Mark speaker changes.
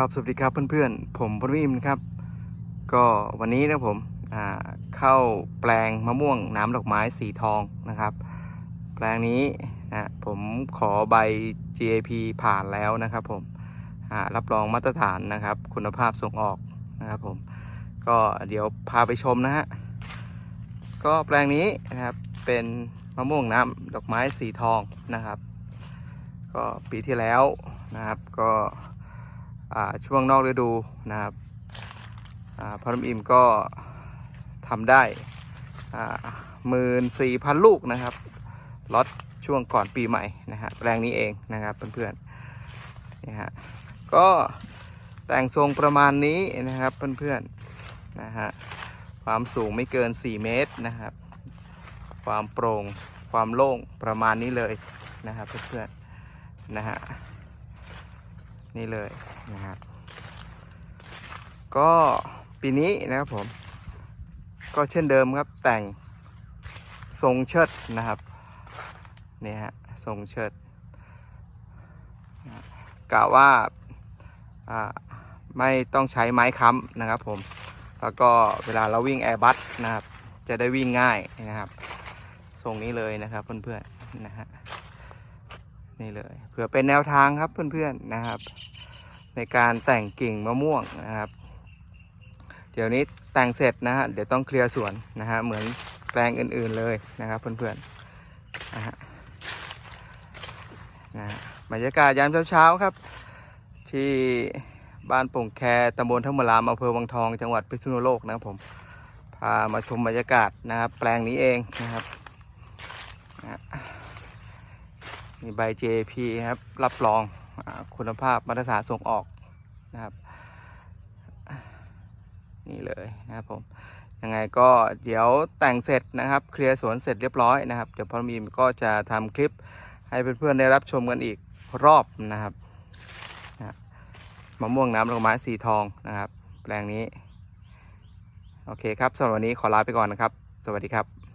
Speaker 1: ครับสวัสดีครับเพื่อนๆ ผมพลวิมครับ ก็วันนี้นะผมเข้าแปลงมะม่วงน้ำดอกไม้สีทองนะครับ แปลงนี้นะผมขอใบ GAP ผ่านแล้วนะครับผมรับรองมาตรฐานนะครับ คุณภาพส่งออกนะครับผมก็เดี๋ยวพาไปชมนะฮะก็แปลงนี้นะครับเป็นมะม่วงน้ำดอกไม้สีทองนะครับ ก็ปีที่แล้วนะครับก็ ช่วงนอกฤดูนะครับพอลำอิมก็ทำได้หมื่นสี่พันลูกนะครับล็อตช่วงก่อนปีใหม่นะฮะแปลงนี้เองนะครับเพื่อนๆนี่ฮะก็แต่งทรงประมาณนี้นะครับเพื่อนๆนะฮะความสูงไม่เกิน 4 เมตรนะครับ ความโปร่งความโล่งประมาณนี้เลยนะครับเพื่อนๆนะฮะ นี่เลยนะครับก็ปีนี้นะครับผม ก็เช่นเดิมครับแต่งทรงเชิดนะครับนี่ฮะทรงเชิดกะว่าอ่าไม่ต้องใช้ไม้ค้ำนะครับผม แล้วก็เวลาเราวิ่งแอร์บัสนะครับ จะได้วิ่งง่ายนะครับ ทรงนี้เลยนะครับเพื่อนๆนะฮะ นี่เลยเผื่อเป็นแนวทางครับเพื่อนๆนะครับ ในการแต่งกิ่งมะม่วงนะครับ เดี๋ยวนี้แต่งเสร็จนะฮะเดี๋ยวต้องเคลียร์สวนนะฮะเหมือนแปลงอื่นๆเลยนะครับเพื่อนๆนะฮะนะบรรยากาศยามเช้าๆครับ ที่บ้านป่งแคตำบลทัมรามอำเภอวังทองจังหวัดพิษณุโลกนะครับผมพามาชมบรรยากาศนะครับ แปลงนี้เองนะครับนะ มีใบ JP ครับ รับรองอคุณภาพมาตรฐานส่งออกนะครับ นี่เลยนะครับผม ยังไงก็เดี๋ยวแต่งเสร็จนะครับ เคลียร์สวนเสร็จเรียบร้อยนะครับ เดี๋ยวพอมีก็จะทำคลิปให้เพื่อนๆได้รับชมกันอีกรอบนะครับนะมะม่วงน้ำดอกไม้สีทองนะครับ แปลงนี้ โอเคครับสำหรับวันนี้ขอลาไปก่อนนะครับ สวัสดีครับ